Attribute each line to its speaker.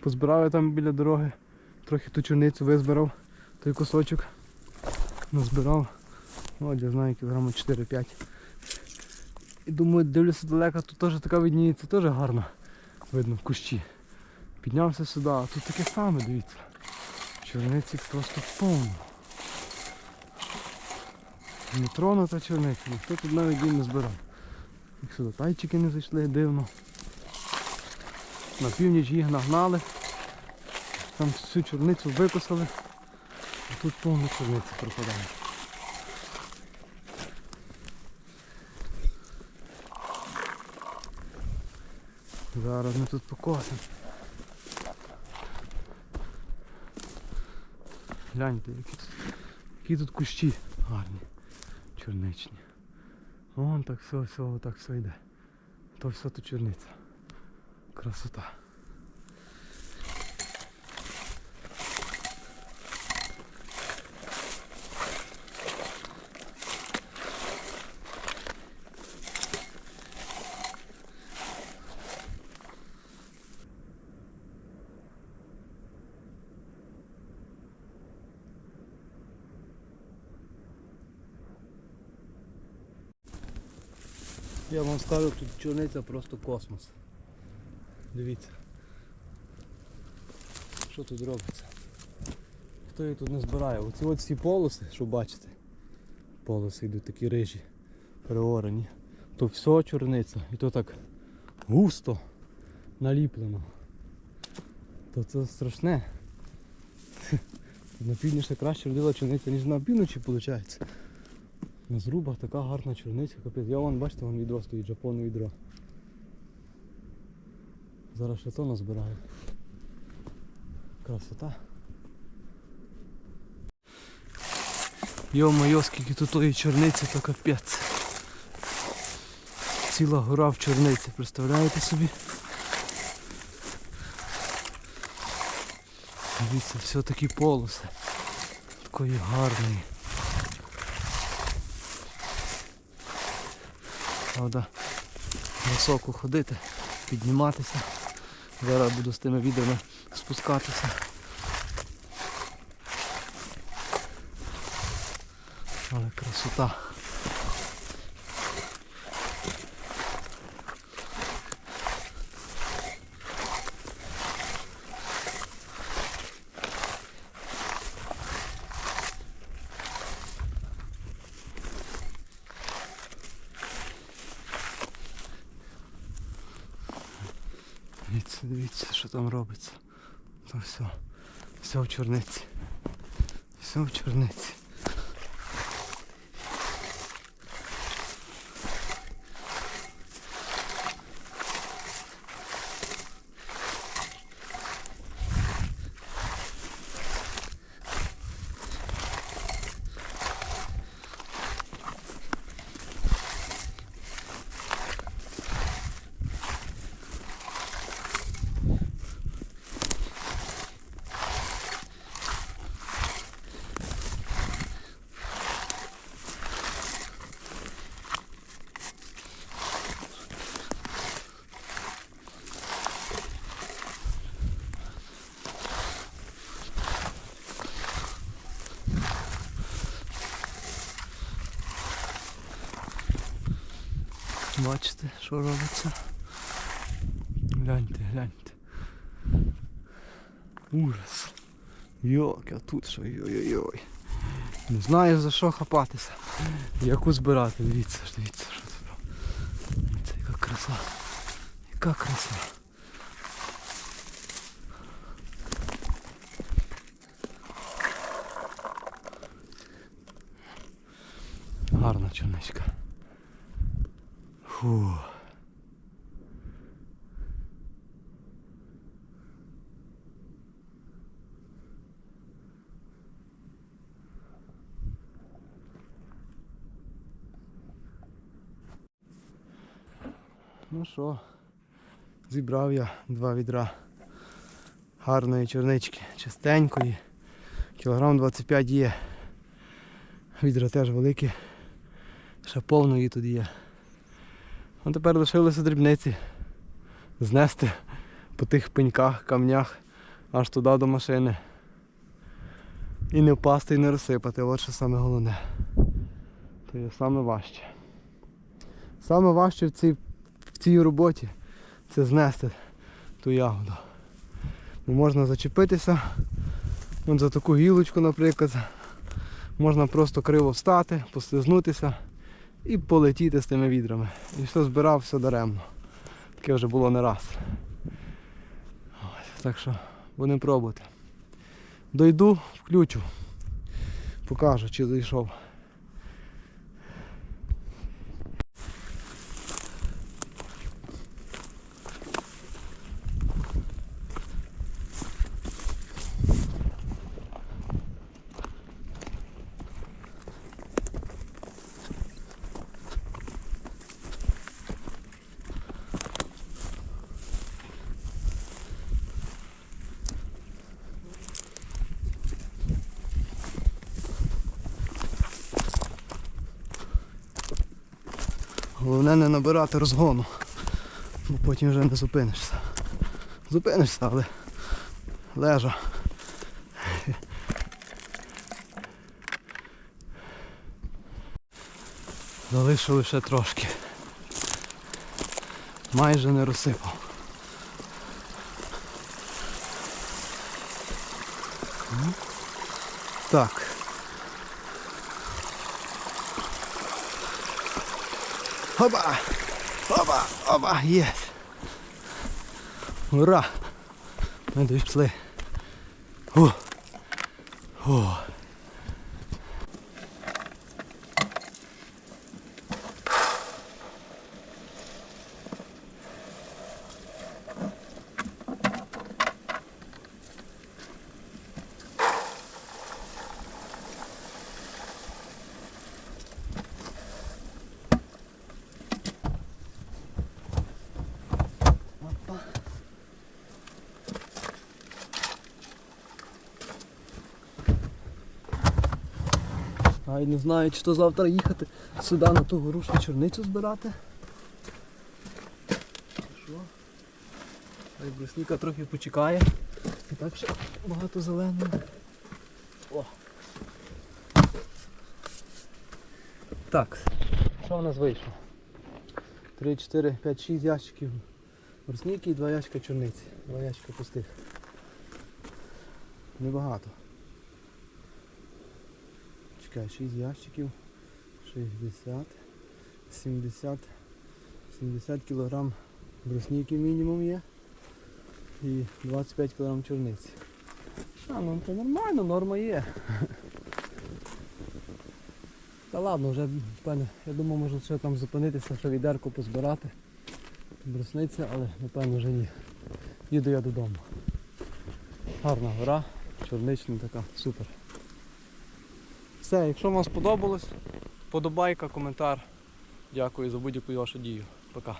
Speaker 1: Позбирав я там біля дороги. Трохи ту чорницю визбирав, той кусочок. Назбирав. Ну, я знаю, кілограму 4-5. І думаю, дивлюся далеко, тут теж така видніється, теж гарно видно в кущі. Піднявся сюди, а тут таке саме, дивіться. Чорниці просто повно. Не тронута чорниця, ніхто тут навіть її не збирав. Як сюди тайчики не зайшли, дивно. На північ їх нагнали. Там всю чорницю викосили. А тут повно чорниці пропадає. Зараз ми тут покосимо. Гляньте, які тут, які тут кущі гарні, чорничні. Вон так все, все, так все йде. То все тут чорниця. Красота. Я вам скажу, тут чорниця просто космос. Дивіться. Що тут робиться? Хто її тут не збирає? Оці от всі полоси, що бачите, полоси йдуть такі рижі, переорені. То все чорниця. І то так густо наліплено. То це страшне. На півдні ще краще родила чорниця, ніж на півночі виходить. На зрубах така гарна чорниця, капець. Я вон, бачите, вон відро стоїть, жапонне відро. Зараз ще то назбираю. Красота. Йо-моє, скільки тут тої чорниці, то капець. Ціла гора в чорниці, представляєте собі? Дивіться, все такі полоси. Такої гарної. Правда, високо ходити, підніматися. Зараз буду з тими відрами спускатися. Але красота. Дивіться, дивіться, що там робиться. Там все. Все в чорниці. Все в чорниці. Бачите, що робиться? Гляньте, гляньте. Ужас. Йок, а тут що, йой-йой-йой. Не знаю за що хапатися. Яку збирати, дивіться, дивіться, що тут. Дивіться, яка краса. Яка краса. Гарна чорничка. Фу. Ну що, зібрав я два відра гарної чорнички, чистенької. Кілограм 25 є. Відра теж великі. Ще повно її тут є. А тепер лишилося дрібниці. Знести по тих пеньках, камнях, аж туди до машини. І не впасти, і не розсипати. От що саме головне. То є саме важче. Саме важче в цій, в цій роботі це знести ту ягоду. Бо можна зачепитися. От за таку гілочку, наприклад. Можна просто криво встати, послизнутися і полетіти з тими відрами. І що збирав, все даремно. Таке вже було не раз. Ось, так що будемо пробувати. Дойду, включу. Покажу, чи зайшов. Головне не набирати розгону, бо потім вже не зупинишся. Зупинишся, але лежа. Залишив лише трошки. Майже не розсипав. Так. Опа! Опа! Опа! Є! Ура! Ми дійшли. О! О! А не знаю, чи то завтра їхати сюди на ту горушку чорницю збирати. Хай брусніка трохи почекає. І так ще багато зеленого. О. Так, що в нас вийшло? 3, 4, 5, 6 ящиків брусніки і 2 ящика чорниці. 2 ящика пустих. Небагато. Чекай, 6 ящиків, 60, 70, 70 кг брусніки мінімум є і 25 кг чорниці. А, ну це нормально, норма є. Та ладно, вже певне, я думаю, може ще там зупинитися, ще відерку позбирати. Брусниця, але напевно вже ні. Їду я додому. Гарна гора, чорнична така, супер. Все, якщо вам сподобалось, подобайка, коментар. Дякую за будь-яку вашу дію. Пока.